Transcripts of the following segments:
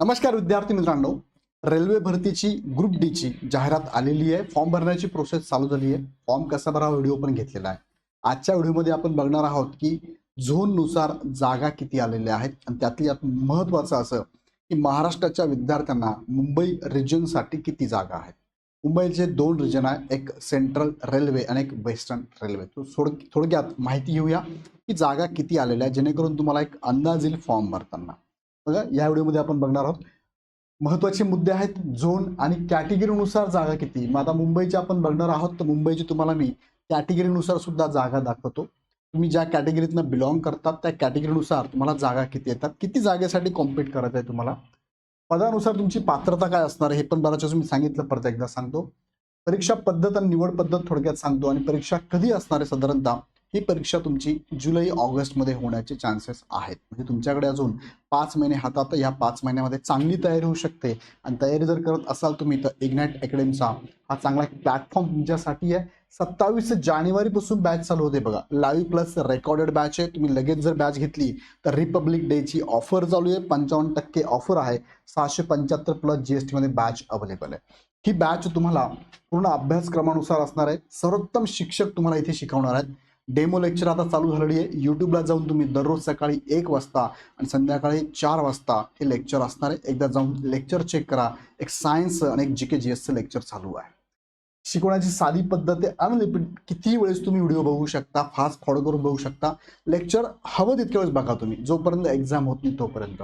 नमस्कार विद्यार्थी मित्रांनो. रेल्वे भरतीची ग्रुप डी ची जाहिरात आलेली आहे. फॉर्म भरण्याची प्रोसेस चालू झाली आहे. फॉर्म कसा भरावा व्हिडिओ पण घेतलेला आहे. आजच्या व्हिडिओमध्ये आपण बघणार आहोत की झोननुसार जागा किती आलेल्या आहेत आणि त्यातली यात महत्वाचं असं की महाराष्ट्राच्या विद्यार्थ्यांना मुंबई रिजनसाठी किती जागा आहेत. मुंबईचे दोन रिजन आहे. एक सेंट्रल रेल्वे आणि एक वेस्टर्न रेल्वे तो थोड थोडक्यात माहिती घेऊया की जागा किती आलेल्या आहेत. जेणेकरून तुम्हाला एक अंदाज येईल फॉर्म भरताना. बघा या व्हिडिओमध्ये आपण बघणार आहोत. महत्त्वाचे मुद्दे आहेत झोन आणि कॅटेगरीनुसार जागा किती? मग आता मुंबईची आपण बघणार आहोत तर मुंबईची तुम्हाला मी कॅटेगरीनुसार सुद्धा जागा दाखवतो. तुम्ही ज्या कॅटेगरीतनं बिलॉंग करतात त्या कॅटेगरीनुसार तुम्हाला जागा किती येतात किती जागेसाठी कॉम्पिट करायचं आहे तुम्हाला. पदानुसार तुमची पात्रता काय असणार आहे हे पण बऱ्याच मी सांगितलं परत एकदा सांगतो. परीक्षा पद्धत आणि निवड पद्धत थोडक्यात सांगतो आणि परीक्षा कधी असणार आहे साधारणतः? ही परीक्षा तुमची जुलै ऑगस्टमध्ये होण्याचे चान्सेस आहेत. म्हणजे तुमच्याकडे अजून पाच महिने हातात या पाच महिन्यामध्ये चांगली तयारी होऊ शकते. आणि तयारी जर करत असाल तुम्ही तर इग्नाइट अकॅडमीचा हा चांगला प्लॅटफॉर्म तुमच्यासाठी आहे. सत्तावीस जानेवारीपासून बॅच चालू होते बघा. लाईव्ह प्लस रेकॉर्डेड बॅच आहे. तुम्ही लगेच जर बॅच घेतली तर रिपब्लिक डेची ऑफर चालू आहे. पंचावन्न टक्के ऑफर आहे. सहाशे पंच्याहत्तर प्लस जी एस टीमध्ये बॅच अवेलेबल आहे. ही बॅच तुम्हाला पूर्ण अभ्यासक्रमानुसार असणार आहे. सर्वोत्तम शिक्षक तुम्हाला इथे शिकवणार आहेत. डेमो लेक्चर आता चालू झालेली आहे. यूट्यूबला जाऊन तुम्ही दररोज सकाळी एक वाजता आणि संध्याकाळी चार वाजता हे लेक्चर असणार आहे. एकदा जाऊन लेक्चर चेक करा. एक सायन्स आणि एक जी के जी एसचं लेक्चर चालू आहे. शिकवण्याची साधी पद्धत आहे. अनलिपिड किती वेळेस तुम्ही व्हिडिओ बघू शकता फास्ट फॉलो करून बघू शकता. लेक्चर हवं तितक्या वेळेस बघा तुम्ही. जोपर्यंत एक्झाम होत नाही तोपर्यंत.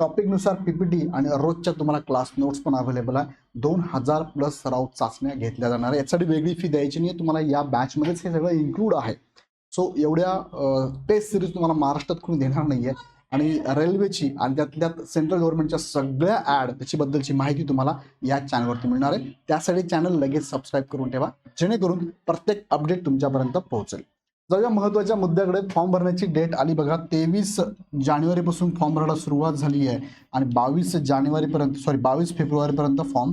टॉपिकनुसार पीपीटी आणि रोजच्या तुम्हाला क्लास नोट्स पण अवेलेबल आहे. दोन हजार प्लस सराव चाचण्या घेतल्या जाणार आहे. यासाठी वेगळी फी द्यायची नाही तुम्हाला या बॅचमध्येच हे सगळं इन्क्लूड आहे. सो एवढ्या टेस्ट सिरीज तुम्हाला महाराष्ट्रात कोणी देणार नाही आहे आणि रेल्वेची आणि त्यातल्यात सेंट्रल गव्हर्नमेंटच्या सगळ्या ॲड त्याच्याबद्दलची माहिती तुम्हाला या चॅनलवरती मिळणार आहे. त्यासाठी चॅनल लगेच सबस्क्राईब करून ठेवा जेणेकरून प्रत्येक अपडेट तुमच्यापर्यंत पोहोचेल. जाऊया महत्त्वाच्या मुद्द्याकडे. फॉर्म भरण्याची डेट आली बघा. तेवीस जानेवारीपासून फॉर्म भरायला सुरुवात झाली आहे. आणि बावीस जानेवारीपर्यंत सॉरी बावीस फेब्रुवारीपर्यंत फॉर्म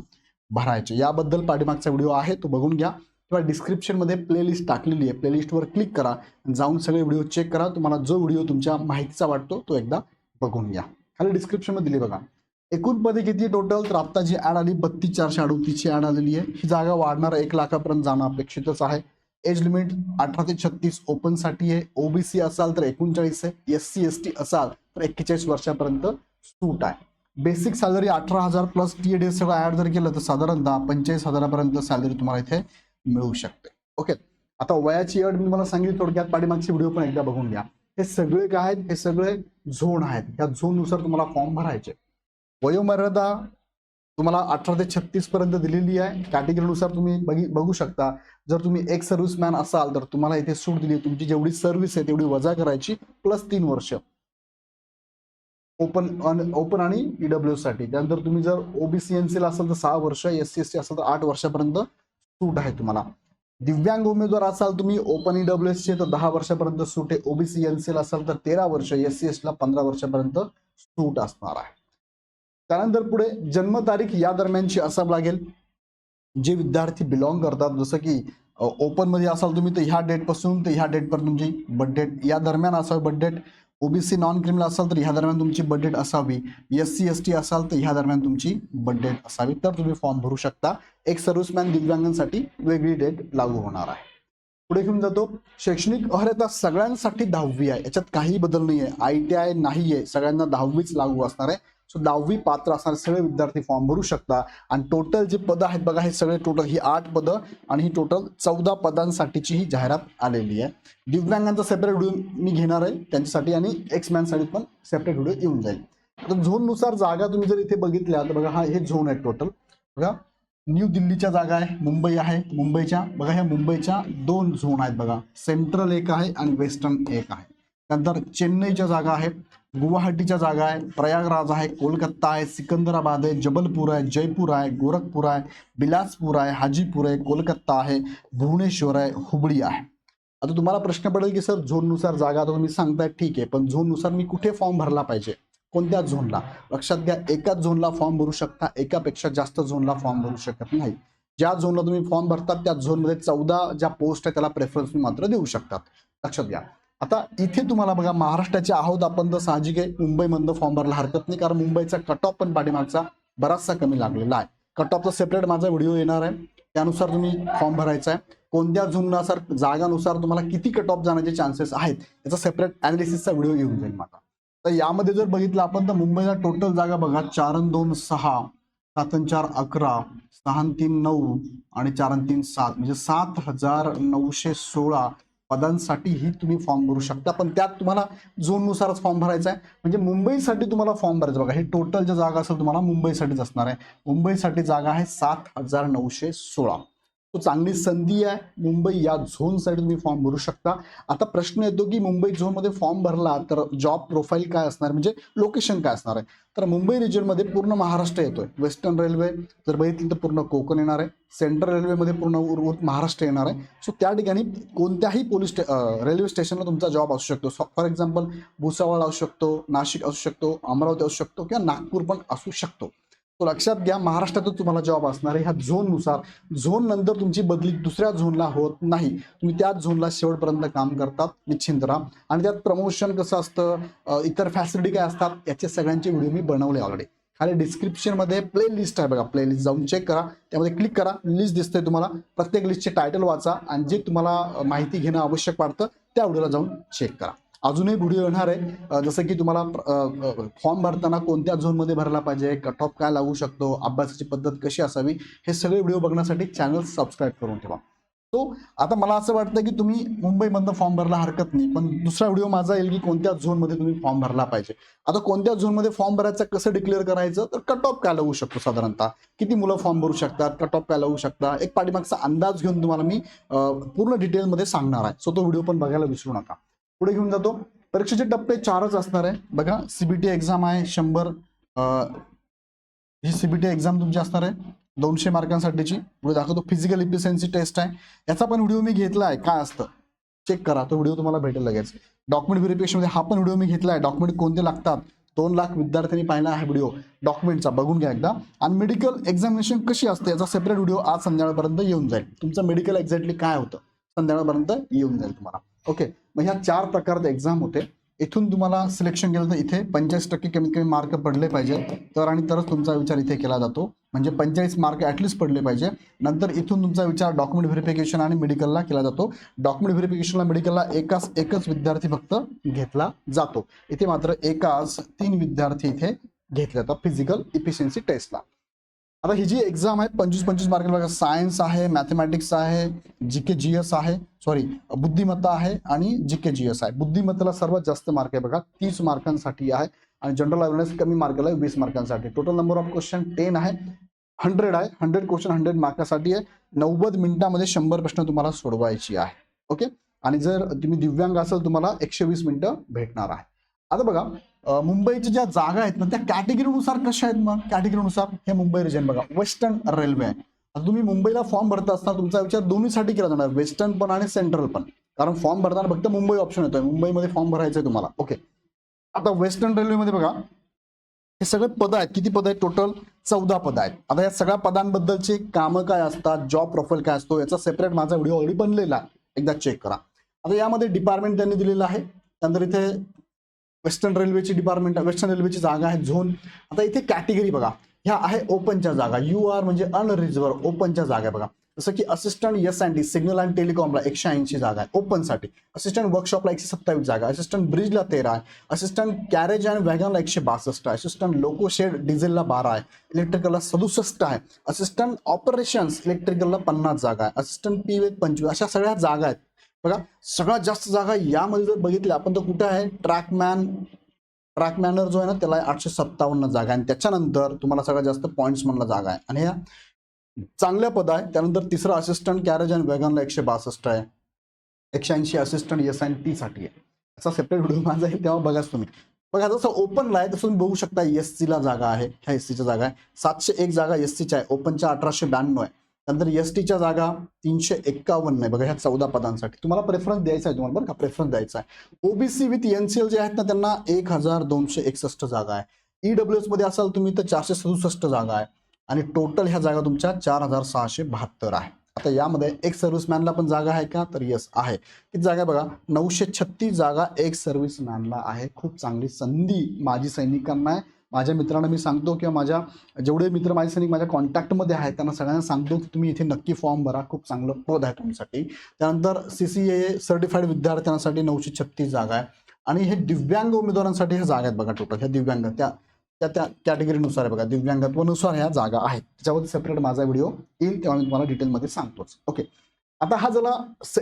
भरायचे. याबद्दल पाठीमागचा व्हिडिओ आहे तो बघून घ्या. किंवा डिस्क्रिप्शनमध्ये प्लेलिस्ट टाकलेली आहे. प्लेलिस्टवर क्लिक करा जाऊन सगळे व्हिडिओ चेक करा. तुम्हाला जो व्हिडिओ तुमच्या माहितीचा वाटतो तो एकदा बघून घ्या. खाली डिस्क्रिप्शनमध्ये दिली बघा. एकूण किती टोटल तर आता जी ॲड आली बत्तीस चारशे अडोतीसची ॲड आलेली आहे. ही जागा वाढणार एक लाखापर्यंत जाणं अपेक्षितच आहे. एज लिमिट अठरा ते छत्तीस ओपनसाठी आहे. ओबीसी असाल तर एकोणचाळीस आहे. एस सी एस टी असाल तर एक्केचाळीस वर्षापर्यंत सूट आहे. बेसिक सॅलरी अठरा हजार प्लस टी एड सगळं ॲड जर केलं तर साधारणतः पंचेचाळीस हजारापर्यंत सॅलरी तुम्हाला इथे मिळू शकते. ओके आता वयाची अट मी मला सांगितली थोडक्यात पाठीमागची व्हिडिओ पण एकदा बघून घ्या. हे सगळे काय आहेत? हे सगळे झोन आहेत. त्या झोननुसार तुम्हाला फॉर्म भरायचे. वयोमर्यादा तुम्हाला अठरा ते छत्तीस पर्यंत दिलेली आहे. कॅटेगरीनुसार तुम्ही बघी बघू शकता. जर तुम्ही एक सर्व्हिसमॅन असाल तर तुम्हाला इथे सूट दिली तुमची जेवढी सर्व्हिस आहे तेवढी वजा करायची प्लस तीन वर्ष. ओपन ओपन आणि ईडब्ल्यू साठी. त्यानंतर तुम्ही जर ओबीसी एनसीला असाल तर सहा वर्ष एस सी एस टी असाल तर आठ वर्षापर्यंत सूट आहे तुम्हाला. दिव्यांग उमेदवार असाल तुम्ही ओपन ईडब्ल्यू चे तर दहा वर्षापर्यंत सूट आहे. ओबीसी एनसीएल असाल तर तेरा वर्ष एस सी एसला पंधरा वर्षापर्यंत सूट असणार आहे. त्यानंतर पुढे जन्मतारीख या दरम्यानची असाव लागेल. जे विद्यार्थी बिलॉंग करतात जसं की ओपनमध्ये असाल तुम्ही तर ह्या डेटपासून तर ह्या डेटपर्यंत तुमची बर्थ डेट या दरम्यान असावी birth date OBC non criminal असाल तर ह्या दरम्यान तुमची बर्थडेट असावी. एस सी एस टी असाल तर ह्या दरम्यान तुमची बर्थडेट असावी. तर तुम्ही फॉर्म भरू शकता. एक सर्व्हिसमॅन दिव्यांगांसाठी वेगळी डेट लागू होणार आहे. पुढे घेऊन जातो. शैक्षणिक अर्हता सगळ्यांसाठी दहावी आहे. याच्यात काही बदल नाही आहे आय टी आय नाही आहे सगळ्यांना दहावीच लागू असणार आहे. सो दहावी पात्र असणारे सगळे विद्यार्थी फॉर्म भरू शकता. आणि टोटल जे पदं आहेत बघा हे सगळे टोटल ही आठ पदं आणि ही टोटल चौदा पदांसाठीची ही जाहिरात आलेली आहे. दिव्यांगांचा सेपरेट व्हिडिओ मी घेणार आहे त्यांच्यासाठी आणि एक्समॅनसाठी पण सेपरेट व्हिडिओ येऊन जाईल. आता झोननुसार जागा तुम्ही जर इथे बघितल्या तर बघा हा हे झोन आहे टोटल बघा न्यू दिल्लीच्या जागा आहे मुंबई आहे मुंबईच्या बघा ह्या मुंबईच्या दोन झोन आहेत बघा. सेंट्रल एक आहे आणि वेस्टर्न एक आहे. त्यानंतर चेन्नईच्या जागा आहेत. गुवाहाटीच्या जागा आहे. प्रयागराज आहे कोलकाता आहे सिकंदराबाद आहे जबलपूर आहे जयपूर आहे गोरखपूर आहे बिलासपूर आहे हाजीपूर आहे कोलकाता आहे भुवनेश्वर आहे हुबळी आहे. आता तुम्हाला प्रश्न पडेल की सर झोननुसार जागा तुम्ही सांगताय ठीक आहे. पण झोननुसार मी कुठे फॉर्म भरला पाहिजे? कोणत्या झोनला? लक्षात घ्या एकाच झोनला फॉर्म भरू शकता एकापेक्षा जास्त झोनला फॉर्म भरू शकत नाही. ज्या झोनला तुम्ही फॉर्म भरतात त्या झोनमध्ये चौदा ज्या पोस्ट आहे त्याला प्रेफरन्स तुम्ही मात्र देऊ शकतात. लक्षात घ्या. आता इथे तुम्हाला बघा महाराष्ट्राचे आहोत आपण तर साहजिक आहे. मुंबईमधनं फॉर्म भरायला हरकत नाही कारण मुंबईचा कट ऑफ पण पाठीमागचा बराचसा कमी लागलेला आहे. कट ऑफचा सेपरेट माझा व्हिडिओ येणार आहे. त्यानुसार तुम्ही फॉर्म भरायचा आहे. कोणत्या झोननुसार जागानुसार तुम्हाला किती कट ऑफ जाण्याचे चान्सेस आहेत याचा सेपरेट अनालिसिसचा व्हिडिओ येऊन जाईल माझा. तर यामध्ये जर बघितलं आपण तर मुंबईला टोटल जागा बघा चार अन दोन सहा सात अन चार अकरा सहा तीन नऊ आणि चार अन तीन सात. म्हणजे सात हजार नऊशे सोळा पदांसाठी ही तुम्ही फॉर्म भरू शकता. पण त्यात तुम्हाला झोननुसारच फॉर्म भरायचा आहे. म्हणजे मुंबईसाठी तुम्हाला फॉर्म भरायचा बघा हे टोटल ज्या जागा असेल तुम्हाला मुंबईसाठीच असणार आहे. मुंबईसाठी जागा आहे सात हजार नऊशे सोळा. तो चांगली संधी आहे. मुंबई या झोनसाठी तुम्ही फॉर्म भरू शकता. आता प्रश्न येतो की मुंबई झोनमध्ये फॉर्म भरला तर जॉब प्रोफाईल काय असणार? म्हणजे लोकेशन काय असणार आहे? तर मुंबई रिजनमध्ये पूर्ण महाराष्ट्र येतोय. वेस्टर्न रेल्वे जर बघितली तर पूर्ण कोकण येणार आहे. सेंट्रल रेल्वेमध्ये पूर्ण उर्वरित महाराष्ट्र येणार आहे. सो त्या ठिकाणी कोणत्याही पोलीस स्टे रेल्वे स्टेशनला तुमचा जॉब असू शकतो. फॉर एक्झाम्पल भुसावळ असू शकतो नाशिक असू शकतो अमरावती असू शकतो किंवा नागपूर पण असू शकतो. तो लक्षात घ्या महाराष्ट्रातच तुम्हाला जॉब असणार आहे. ह्या झोननुसार झोन नंतर तुमची बदली दुसऱ्या झोनला होत नाही. तुम्ही त्याच झोनला शेवटपर्यंत काम करतात निश्चिंत राहा. आणि त्यात प्रमोशन कसं असतं? इतर फॅसिलिटी काय असतात? याचे सगळ्यांचे व्हिडिओ मी बनवले ऑलरेडी खाली डिस्क्रिप्शनमध्ये प्ले लिस्ट आहे बघा. प्ले लिस्ट जाऊन चेक करा. त्यामध्ये क्लिक करा. लिस्ट दिसते तुम्हाला. प्रत्येक लिस्टचे टायटल वाचा. आणि जे तुम्हाला माहिती घेणं आवश्यक वाटतं त्या व्हिडिओला जाऊन चेक करा. अजूनही व्हिडिओ येणार आहे. जसं की तुम्हाला फॉर्म भरताना कोणत्या झोनमध्ये भरला पाहिजे कट ऑफ काय लागू शकतो अभ्यासाची पद्धत कशी असावी हे सगळे व्हिडिओ बघण्यासाठी चॅनल सबस्क्राईब करून ठेवा. तो आता मला असं वाटतं की तुम्ही मुंबईमधनं फॉर्म भरला हरकत नाही पण दुसरा व्हिडिओ माझा येईल की कोणत्या झोनमध्ये तुम्ही फॉर्म भरला पाहिजे. आता कोणत्या झोनमध्ये फॉर्म भरायचं कसं डिक्लेअर करायचं तर कट ऑफ काय लागू शकतो साधारणतः? किती मुलं फॉर्म भरू शकतात कट ऑफ काय लागू शकता? एक पाठीमागचा अंदाज घेऊन तुम्हाला मी पूर्ण डिटेलमध्ये सांगणार आहे. सो तो व्हिडिओ पण बघायला विसरू नका. पुढे घेऊन जातो. परीक्षेचे टप्पे चारच असणार आहे. बघा सीबीटी एक्झाम आहे शंभर ही सीबीटी एक्झाम तुमची असणार आहे. दोनशे मार्कांसाठीची. पुढे दाखवतो फिजिकल इफिशियन्सी टेस्ट आहे. याचा पण व्हिडिओ मी घेतला आहे. काय असतं? चेक करा. तो व्हिडिओ तुम्हाला भेटेल लगेच. डॉक्युमेंट व्हेरिफिकेशनमध्ये हा पण व्हिडिओ मी घेतला आहे. डॉक्युमेंट कोणते लागतात? दोन लाख विद्यार्थ्यांनी पाहिला आहे व्हिडिओ डॉक्युमेंटचा बघून घ्या एकदा. आणि मेडिकल एक्झामिनेशन कशी असते? याचा सेपरेट व्हिडिओ आज संध्याकाळपर्यंत येऊन जाईल. तुमचं मेडिकल एक्झॅक्टली काय होतं? संध्याकाळपर्यंत येऊन जाईल तुम्हाला. ओके मग ह्या चार प्रकारचे एक्झाम होते. इथून तुम्हाला सिलेक्शन केलं तर इथे पंचेचाळीस टक्के कमीत कमी मार्क पडले पाहिजे. तर आणि तरच तुमचा विचार इथे केला जातो. म्हणजे पंचेचाळीस मार्क ॲटलिस्ट पडले पाहिजे. नंतर इथून तुमचा विचार डॉक्युमेंट व्हेरिफिकेशन आणि मेडिकलला केला जातो. डॉक्युमेंट व्हेरिफिकेशनला मेडिकलला एकाच एकच विद्यार्थी फक्त घेतला जातो. इथे मात्र एकाच तीन विद्यार्थी इथे घेतले जातात. फिजिकल इफिशियन्सी टेस्टला आता ही जी एक्झाम आहे पंचवीस पंचवीस मार्क बघा सायन्स आहे मॅथमॅटिक्स आहे जी के जी एस आहे सॉरी बुद्धिमत्ता आहे आणि जी के जी एस आहे. बुद्धिमत्तेला सर्वात जास्त मार्क आहे बघा तीस मार्कांसाठी आहे आणि जनरल अवेअरनेस कमी मार्काला आहे वीस मार्कांसाठी total number of question ten आहे हंड्रेड आहे हंड्रेड क्वेश्चन हंड्रेड मार्कासाठी आहे. नव्वद मिनिटामध्ये शंभर प्रश्न तुम्हाला सोडवायची आहे. ओके आणि जर तुम्ही दिव्यांग असाल तुम्हाला एकशे वीस मिनिटं भेटणार आहे. आता बघा मुंबईच्या ज्या जागा आहेत ना त्या कॅटेगरीनुसार कशा आहेत मग? कॅटेगरीनुसार हे मुंबई रिजन बघा. वेस्टर्न रेल्वे आहे आता तुम्ही मुंबईला फॉर्म भरत असताना तुमचा विचार दोन्हीसाठी केला जाणार. वेस्टर्न पण आणि सेंट्रल पण. कारण फॉर्म भरताना फक्त मुंबई ऑप्शन येतोय. मुंबईमध्ये फॉर्म भरायचा आहे तुम्हाला. ओके आता वेस्टर्न रेल्वेमध्ये बघा. हे सगळे पद आहेत. किती पद आहेत? टोटल चौदा पद आहेत. आता या सगळ्या पदांबद्दलचे कामं काय असतात? जॉब प्रोफाईल काय असतो? याचा सेपरेट माझा व्हिडिओ ऑलरेडी बनलेला आहे. एकदा चेक करा. आता यामध्ये डिपार्टमेंट त्यांनी दिलेलं आहे. त्यानंतर इथे वेस्टर्न रेल्वेची डिपार्टमेंट वेस्टर्न रेल्वेची जागा आहे झोन. आता इथे कॅटेगरी बघा. ह्या आहे ओपनच्या जागा. यू आर म्हणजे अनरिझर्व ओपनच्या जागा आहे बघा. जसं की assistant S and D signal and टेलिकॉमला एकशे ऐंशी जागा आहे ओपनसाठी असिस्टंट वर्कशॉपला एकशे सत्तावीस जागा आहे. असिस्टंट ब्रिजला तेरा आहे. असिस्टंट कॅरेज अँड वॅगनला एकशे बासष्ट आहे. असिस्टंट लोको शेड डिझेलला बारा आहे. इलेक्ट्रिकलला सदुसष्ट आहे. असिस्टंट ऑपरेशन्स इलेक्ट्रिकलला पन्नास जागा आहे. असिस्टंट पी वेग पंचवीस अशा सगळ्या जागा आहेत. बघा सगळ्यात जास्त जागा यामध्ये जर बघितल्या आपण तर कुठे आहे? ट्रॅकमॅन ट्रॅकमॅनर जो आहे ना त्याला आठशे सत्तावन्न जागा आहे. आणि त्याच्यानंतर तुम्हाला सगळ्यात जास्त पॉईंट्स म्हणला जागा आहे. आणि ह्या चांगल्या पद आहे. त्यानंतर तिसरं असिस्टंट कॅरेज अँड वॅगनला एकशे बासष्ट आहे. एकशे ऐंशी असिस्टंट एस अँड टी साठी आहे. याचा सेपरेट व्हिडिओ माझा आहे तेव्हा बघाच तुम्ही. बघा जसं ओपनला आहे तसं तुम्ही बघू शकता एस ला जागा आहे. ह्या एस च्या जागा आहे. सातशे एक जागा एस च्या आहे. ओपनच्या अठराशे ब्याण्णव आहे. नंतर एस टीच्या जागा तीनशे एक्कावन्न आहे बघा ह्या चौदा पदांसाठी. तुम्हाला प्रेफरन्स द्यायचा आहे तुम्हाला बरं का? प्रेफरन्स द्यायचा आहे. ओबीसी विथ एनसीएल जे आहेत ना त्यांना एक हजार दोनशे एकसष्ट जागा आहे. ईडब्ल्यू एसमध्ये असाल तुम्ही तर चारशे सदुसष्ट जागा आहे. आणि टोटल ह्या जागा तुमच्या चार हजार सहाशे बहात्तर आहे. आता यामध्ये एक सर्व्हिसमॅनला पण जागा आहे का? तर यस आहे. किती जागा बघा? नऊशे छत्तीस जागा एक सर्व्हिसमॅनला आहे. खूप चांगली संधी माजी सैनिकांना आहे. माझ्या मित्रांना मी सांगतो किंवा माझ्या जेवढे मित्र माझे सैनिक माझ्या कॉन्टॅक्टमध्ये आहेत त्यांना सगळ्यांना सांगतो की तुम्ही इथे नक्की फॉर्म भरा. खूप चांगलं पद आहे तुमच्यासाठी. त्यानंतर सी सी ए सर्टिफाईड विद्यार्थ्यांसाठी नऊशे छत्तीस जागा आहे. आणि हे दिव्यांग उमेदवारांसाठी ह्या जागा आहेत बघा टोटल ह्या दिव्यांग त्या त्या त्या कॅटेगरीनुसार आहे बघा. दिव्यांगत्वानुसार ह्या जागा आहेत. त्याच्यावरती सेपरेट माझा व्हिडिओ येईल तेव्हा मी तुम्हाला डिटेलमध्ये सांगतोच. ओके आता हा झाला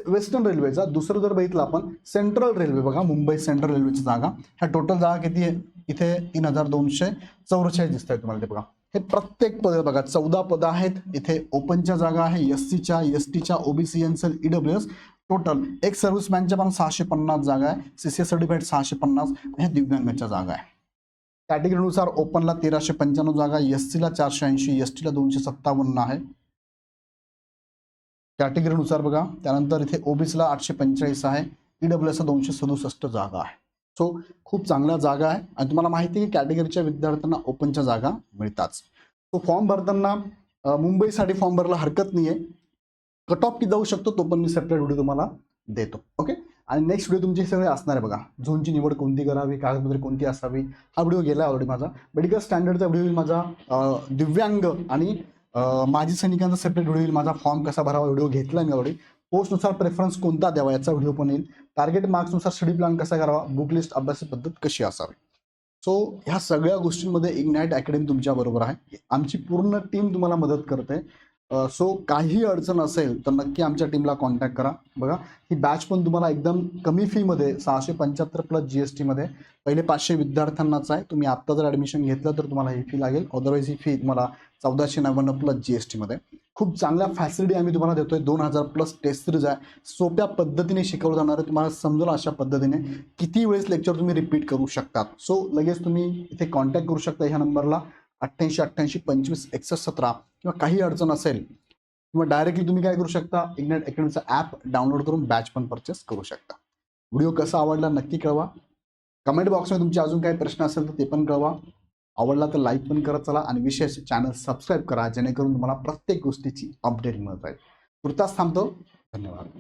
वेस्टर्न रेल्वेचा दुसरं जर बघितलं आपण सेंट्रल रेल्वे बघा मुंबई सेंट्रल रेल्वेची जागा. ह्या टोटल जागा किती आहे? इथे तीन हजार दोनशे चौवेचाळीस दिसत आहे तुम्हाला ते बघा. हे प्रत्येक पद बघा चौदा पदं आहेत. इथे ओपनच्या जागा आहे एस सीच्या एस टीच्या OBC N C L E W S total एक सर्व्हिसमॅनच्या पण सहाशे पन्नास जागा आहे. सी सी सर्टिफाईड सहाशे पन्नास ह्या दिव्यांगांच्या जागा आहे. कॅटेगरीनुसार ओपनला तेराशे पंच्याण्णव जागा एस सीला चारशे ऐंशी एस टीला दोनशे सत्तावन्न आहे. कॅटेगरीनुसार बघा. त्यानंतर इथे ओबीसीला आठशे पंचेचाळीस आहे. ईडब्ल्यू एसला दोनशे सदुसष्ट जागा आहे. सो खूप चांगल्या जागा आहे. आणि तुम्हाला माहिती आहे की कॅटेगरीच्या विद्यार्थ्यांना ओपनच्या जागा मिळतात. सो फॉर्म भरताना मुंबईसाठी फॉर्म भरायला हरकत नाही आहे कट ऑफ किती जाऊ शकतो तो पण मी सेपरेट व्हिडिओ तुम्हाला देतो. ओके आणि नेक्स्ट व्हिडिओ तुमचे सगळे असणार आहे बघा. झोनची निवड कोणती करावी कागदपत्रे कोणती असावी हा व्हिडिओ गेला ऑलरेडी माझा. मेडिकल स्टँडर्डचा व्हिडिओ माझा दिव्यांग आणि माझी माजी सैनिकांचा सेपरेट व्हिडिओ येईल. माझा फॉर्म कसा भरावा व्हिडिओ घेतला मी ऑलरेडी पोस्टनुसार प्रेफरन्स कोणता द्यावा याचा व्हिडिओ पण येईल. टार्गेट मार्क्सनुसार स्टडी प्लॅन कसा करावा? बुक लिस्ट अभ्यास पद्धत कशी असावी? सो ह्या सगळ्या गोष्टींमध्ये इग्नाईट अकॅडमी तुमच्या बरोबर आहे. आमची पूर्ण टीम तुम्हाला मदत करते. सो काही अडचण असेल तर नक्की आमच्या टीमला कॉन्टॅक्ट करा. बघा ही बॅच पण तुम्हाला एकदम कमी फीमध्ये सहाशे पंच्याहत्तर प्लस जी एस टीमध्ये पहिले पाचशे विद्यार्थ्यांनाच आहे. तुम्ही आत्ता जर ॲडमिशन घेतलं तर तुम्हाला ही फी लागेल. अदरवाईज ही फी तुम्हाला चौदाशे नव्याण्णव प्लस जी एस टीमध्ये खूप चांगल्या फॅसिलिटी आम्ही तुम्हाला देतोय. दोन हजार प्लस टेस्ट सिरीज आहे. सोप्या पद्धतीने शिकवलं जाणार आहे. तुम्हाला समजेल अशा पद्धतीने किती वेळेस लेक्चर तुम्ही रिपीट करू शकतात. सो लगेच तुम्ही इथे कॉन्टॅक्ट करू शकता ह्या नंबरला अठ्ठ्याऐंशी अठ्ठ्याऐंशी पंचवीस एकसष्ट सतरा किंवा काही अडचण असेल किंवा डायरेक्टली तुम्ही काय करू शकता इग्नेट अकॅडमीचा ॲप डाउनलोड करून बॅच पण परचेस करू शकता. व्हिडिओ कसा आवडला नक्की कळवा. कमेंट बॉक्समध्ये तुमचे अजून काही प्रश्न असेल तर ते पण कळवा. आवडला तर लाईक पण करत चला. आणि विशेष चॅनल सबस्क्राईब करा जेणेकरून तुम्हाला प्रत्येक गोष्टीची अपडेट मिळत राहील. तुर्तास थांबतो. धन्यवाद.